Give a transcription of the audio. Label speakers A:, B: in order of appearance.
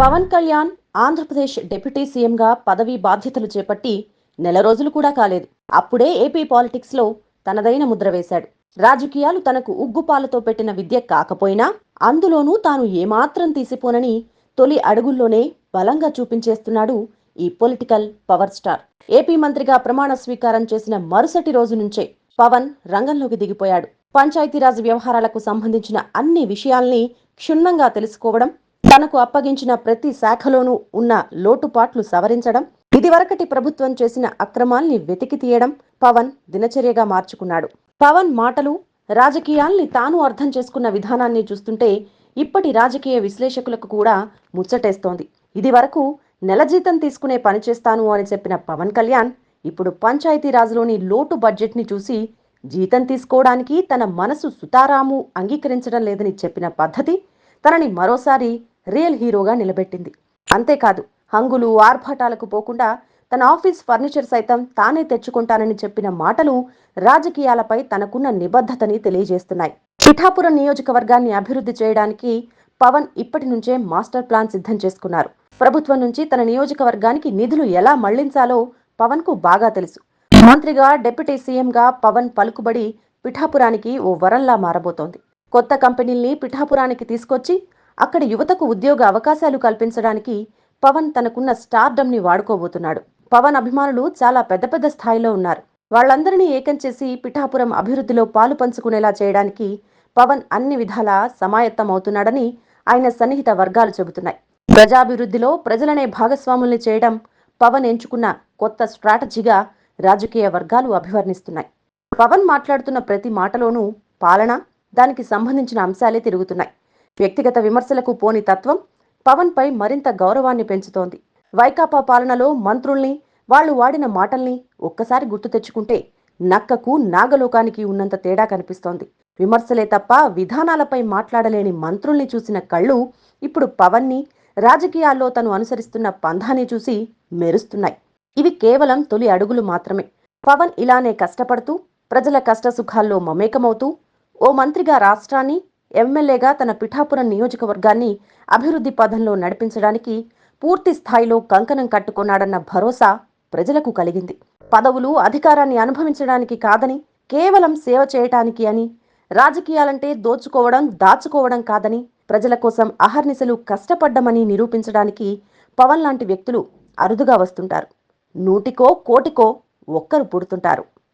A: Pawan Kalyan Andhra Pradesh deputy సీఎంగా పదవీ బాధ్యతలు చేపట్టి నెల రోజులు కూడా కాలేదు. అప్పుడే ఏపీ పాలిటిక్స్లో తనదైన ముద్ర వేశాడు. రాజకీయాలు తనకు ఉగ్గుపాలతో పెట్టిన విద్య కాకపోయినా అందులోనూ తాను ఏమాత్రం తీసిపోనని తొలి అడుగుల్లోనే బలంగా చూపించేస్తున్నాడు ఈ పొలిటికల్ పవర్ స్టార్. ఏపీ మంత్రిగా ప్రమాణ స్వీకారం చేసిన మరుసటి రోజు నుంచే పవన్ రంగంలోకి దిగిపోయాడు. పంచాయతీరాజ్ వ్యవహారాలకు సంబంధించిన అన్ని విషయాల్ని క్షుణ్ణంగా తెలుసుకోవడం తనకు అప్పగించిన ప్రతి శాఖలోనూ ఉన్న లోటుపాట్లు సవరించడం ఇదివరకటి ప్రభుత్వం చేసిన అక్రమాల్ని వెతికి తీయడం పవన్ దినచర్యగా మార్చుకున్నాడు. పవన్ మాటలు రాజకీయాల్ని తాను అర్థం చేసుకున్న విధానాన్ని చూస్తుంటే ఇప్పటి రాజకీయ విశ్లేషకులకు కూడా ముచ్చటేస్తోంది. ఇది వరకు నెల జీతం తీసుకునే పని చేస్తాను అని చెప్పిన పవన్ కళ్యాణ్ ఇప్పుడు పంచాయతీరాజ్లోని లోటు బడ్జెట్ని చూసి జీతం తీసుకోవడానికి తన మనసు సుతారాము అంగీకరించడం లేదని చెప్పిన పద్ధతి తనని మరోసారి రియల్ హీరోగా నిలబెట్టింది. అంతేకాదు హంగులు ఆర్భాటాలకు పోకుండా తన ఆఫీస్ ఫర్నిచర్ సైతం తానే తెచ్చుకుంటానని చెప్పిన మాటలు రాజకీయాలపై తనకున్న నిబద్ధతని తెలియజేస్తున్నాయి. పిఠాపురం నియోజకవర్గాన్ని అభివృద్ధి చేయడానికి పవన్ ఇప్పటి నుంచే మాస్టర్ ప్లాన్ సిద్ధం చేసుకున్నారు. ప్రభుత్వం నుంచి తన నియోజకవర్గానికి నిధులు ఎలా మళ్ళించాలో పవన్కు బాగా తెలుసు. మంత్రిగా డిప్యూటీ సీఎంగా పవన్ పలుకుబడి పిఠాపురానికి ఓ వరంలా మారబోతోంది. కొత్త కంపెనీల్ని పిఠాపురానికి తీసుకొచ్చి అక్కడ యువతకు ఉద్యోగ అవకాశాలు కల్పించడానికి పవన్ తనకున్న స్టార్డమ్ని వాడుకోబోతున్నాడు. పవన్ అభిమానులు చాలా పెద్ద పెద్ద స్థాయిలో ఉన్నారు. వాళ్ళందరినీ ఏకం చేసి పిఠాపురం అభివృద్ధిలో పాలు పంచుకునేలా చేయడానికి పవన్ అన్ని విధాలా సమాయత్తమవుతున్నాడని ఆయన సన్నిహిత వర్గాలు చెబుతున్నాయి. ప్రజాభివృద్ధిలో ప్రజలనే భాగస్వాముల్ని చేయడం పవన్ ఎంచుకున్న కొత్త స్ట్రాటజీగా రాజకీయ వర్గాలు అభివర్ణిస్తున్నాయి. పవన్ మాట్లాడుతున్న ప్రతి మాటలోనూ పాలన దానికి సంబంధించిన అంశాలే తిరుగుతున్నాయి. వ్యక్తిగత విమర్శలకు పోని తత్వం పవన్ పై మరింత గౌరవాన్ని పెంచుతోంది. వైకాపా పాలనలో మంత్రుల్ని వాళ్ళు వాడిన మాటల్ని ఒక్కసారి గుర్తు తెచ్చుకుంటే నక్కకు నాగలోకానికి ఉన్నంత తేడా కనిపిస్తోంది. విమర్శలే తప్ప విధానాలపై మాట్లాడలేని మంత్రుల్ని చూసిన కళ్ళు ఇప్పుడు పవన్ని రాజకీయాల్లో తను అనుసరిస్తున్న పంధాన్ని చూసి మెరుస్తున్నాయి. ఇవి కేవలం తొలి అడుగులు మాత్రమే. పవన్ ఇలానే కష్టపడుతూ ప్రజల కష్టసుఖాల్లో మమేకమవుతూ ఓ మంత్రిగా రాష్ట్రాన్ని ఎమ్మెల్యేగా తన పిఠాపురం నియోజకవర్గాన్ని అభివృద్ధి పథంలో నడిపించడానికి పూర్తి స్థాయిలో కంకణం కట్టుకున్నాడన్న భరోసా ప్రజలకు కలిగింది. పదవులు అధికారాన్ని అనుభవించడానికి కాదని కేవలం సేవ చేయటానికి అని రాజకీయాలంటే దోచుకోవడం దాచుకోవడం కాదని ప్రజల కోసం అహర్నిశలు కష్టపడ్డమని నిరూపించడానికి పవన్ లాంటి వ్యక్తులు అరుదుగా వస్తుంటారు. నూటికో కోటికో ఒక్కరు పుడుతుంటారు.